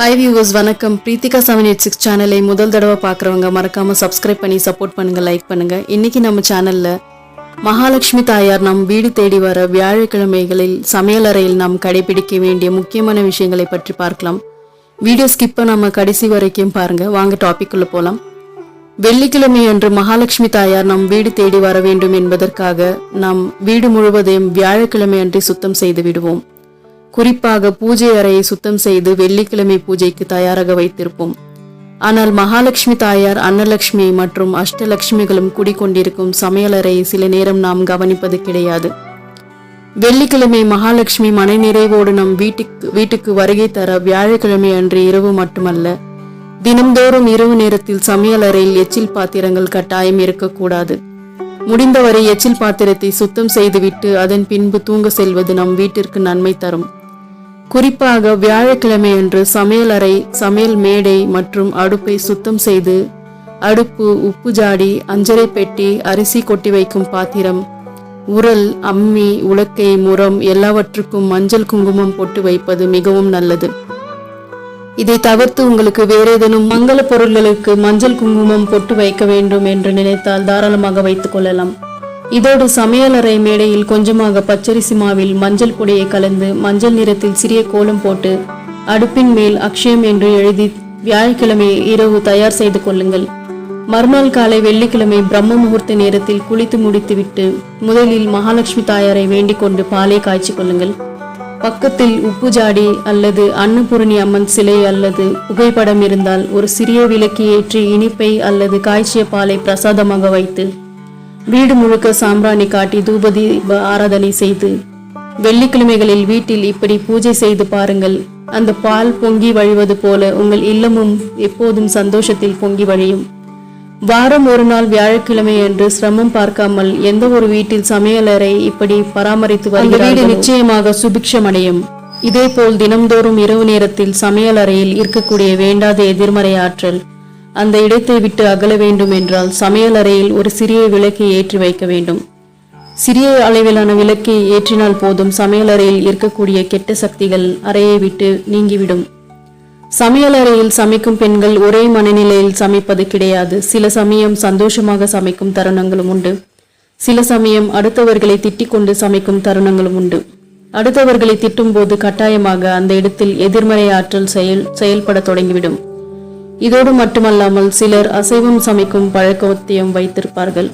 Hi viewers வணக்கம். Preethika seven eight six சேனலை முதல் தடவை பார்க்குறவங்க மறக்காமல் சப்ஸ்கிரைப் பண்ணி சப்போர்ட் பண்ணுங்கள் லைக் பண்ணுங்கள் இன்றைக்கி நம்ம சேனலில் மகாலட்சுமி தாயார் நம் வீடு தேடி வர வியாழக்கிழமைகளில் சமையலறையில் நாம் கடைபிடிக்க வேண்டிய முக்கியமான விஷயங்களை பற்றி பார்க்கலாம். வீடியோ ஸ்கிப்பை நம்ம கடைசி வரைக்கும் பாருங்கள் வாங்க டாப்பிக்குள்ளே போகலாம் வெள்ளிக்கிழமை அன்று மகாலட்சுமி தாயார் நம் வீடு தேடி வர வேண்டும் என்பதற்காக நாம் வீடு முழுவதையும் வியாழக்கிழமை அன்று சுத்தம் செய்து விடுவோம். குறிப்பாக பூஜை அறையை சுத்தம் செய்து வெள்ளிக்கிழமை பூஜைக்கு தயாராக வைத்திருப்போம். ஆனால் மகாலட்சுமி தாயார் அன்னலட்சுமி மற்றும் அஷ்டலட்சுமிகளும் குடிக்கொண்டிருக்கும் சமையலறையை சில நேரம் நாம் கவனிப்பது கிடையாது. வெள்ளிக்கிழமை மகாலட்சுமி மனநிறைவோடு நம் வீட்டுக்கு வீட்டுக்கு வருகை தர வியாழக்கிழமை அன்று இரவு மட்டுமல்ல தினம்தோறும் இரவு நேரத்தில் சமையலறையில் எச்சில் பாத்திரங்கள் கட்டாயம் இருக்கக்கூடாது. முடிந்தவரை எச்சில் பாத்திரத்தை சுத்தம் செய்துவிட்டு அதன் பின்பு தூங்க செல்வது நம் வீட்டிற்கு நன்மை தரும். குறிப்பாக வியாழக்கிழமையன்று சமையலறை சமையல் மேடை மற்றும் அடுப்பை சுத்தம் செய்து அடுப்பு உப்பு ஜாடி அஞ்சரை பெட்டி அரிசி கொட்டி வைக்கும் பாத்திரம் உரல் அம்மி உலக்கை முரம் எல்லாவற்றுக்கும் மஞ்சள் குங்குமம் போட்டு வைப்பது மிகவும் நல்லது. இதை தவிர்த்து உங்களுக்கு வேறு ஏதேனும் மங்கள பொருள்களுக்கு மஞ்சள் குங்குமம் பொட்டு வைக்க வேண்டும் என்று நினைத்தால் தாராளமாக வைத்துக் கொள்ளலாம். இதோடு சமையலறை மேடையில் கொஞ்சமாக பச்சரிசி மாவில் மஞ்சள் பொடியை கலந்து மஞ்சள் நிறத்தில் சிறிய கோலம் போட்டு அடுப்பின் மேல் அக்ஷயம் என்று எழுதி வியாழக்கிழமை இரவு தயார் செய்து கொள்ளுங்கள். மறுநாள் காலை வெள்ளிக்கிழமை பிரம்ம முகூர்த்த நேரத்தில் குளித்து முடித்துவிட்டு முதலில் மகாலட்சுமி தாயாரை வேண்டிக் கொண்டு பாலை காய்ச்சி கொள்ளுங்கள். பக்கத்தில் உப்பு ஜாடி அல்லது அன்னபூரணி அம்மன் சிலை அல்லது புகைப்படம் இருந்தால் ஒரு சிறிய விளக்கு ஏற்றி இனிப்பை அல்லது காய்ச்சிய பாலை பிரசாதமாக வைத்து வீடு முழுக்க சாம்பிராணி காட்டி தூபதீப ஆராதனை செய்து வெள்ளிக்கிழமைகளில் வீட்டில் இப்படி பூஜை செய்து பாருங்கள். அந்த பால் பொங்கி வழிவது போல உங்கள் இல்லமும் எப்போதும் சந்தோஷத்தில் பொங்கி வழியும். வாரம் ஒரு நாள் வியாழக்கிழமை என்று சிரமம் பார்க்காமல் எந்த ஒரு வீட்டில் சமையலறை இப்படி பராமரித்து வருகிறார்கள் வீடு நிச்சயமாக சுபிக்ஷம் அடையும் இதேபோல் தினம்தோறும் இரவு நேரத்தில் சமையலறையில் இருக்கக்கூடிய வேண்டாத எதிர்மறை ஆற்றல் அந்த இடத்தை விட்டு அகல வேண்டும் என்றால் சமையலறையில் ஒரு சிறிய விளக்கை ஏற்றி வைக்க வேண்டும். சிறிய அளவிலான விளக்கை ஏற்றினால் போதும் சமையலறையில் இருக்கக்கூடிய கெட்ட சக்திகள் அறையை விட்டு நீங்கிவிடும். சமையலறையில் சமைக்கும் பெண்கள் ஒரே மனநிலையில் சமைப்பது கிடையாது. சில சமயம் சந்தோஷமாக சமைக்கும் தருணங்களும் உண்டு. சில சமயம் அடுத்தவர்களை திட்டிக் கொண்டு சமைக்கும் தருணங்களும் உண்டு. அடுத்தவர்களை திட்டும்போது கட்டாயமாக அந்த இடத்தில் எதிர்மறை ஆற்றல் செயல் செயல்பட தொடங்கிவிடும். இதோடு மட்டுமல்லாமல் சிலர் அசைவம் சமைக்கும் பழக்கத்தையும் வைத்திருப்பார்கள்.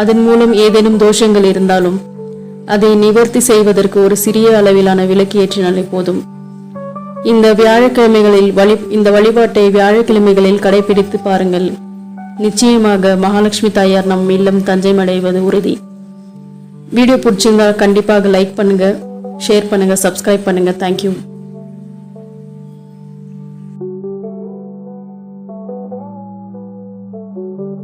அதன் மூலம் ஏதேனும் தோஷங்கள் இருந்தாலும் அதை நிவர்த்தி செய்வதற்கு ஒரு சிறிய அளவிலான விலக்கு ஏற்றினாலே போதும். இந்த வியாழக்கிழமைகளில் வழி இந்த வழிபாட்டை வியாழக்கிழமைகளில் கடைபிடித்து பாருங்கள். நிச்சயமாக மகாலட்சுமி தாயார் நம் இல்லம் தஞ்சை அடைவது உறுதி. வீடியோ பிடிச்சிருந்தா கண்டிப்பாக லைக் பண்ணுங்க ஷேர் பண்ணுங்க சப்ஸ்கிரைப் பண்ணுங்க. தேங்க்யூ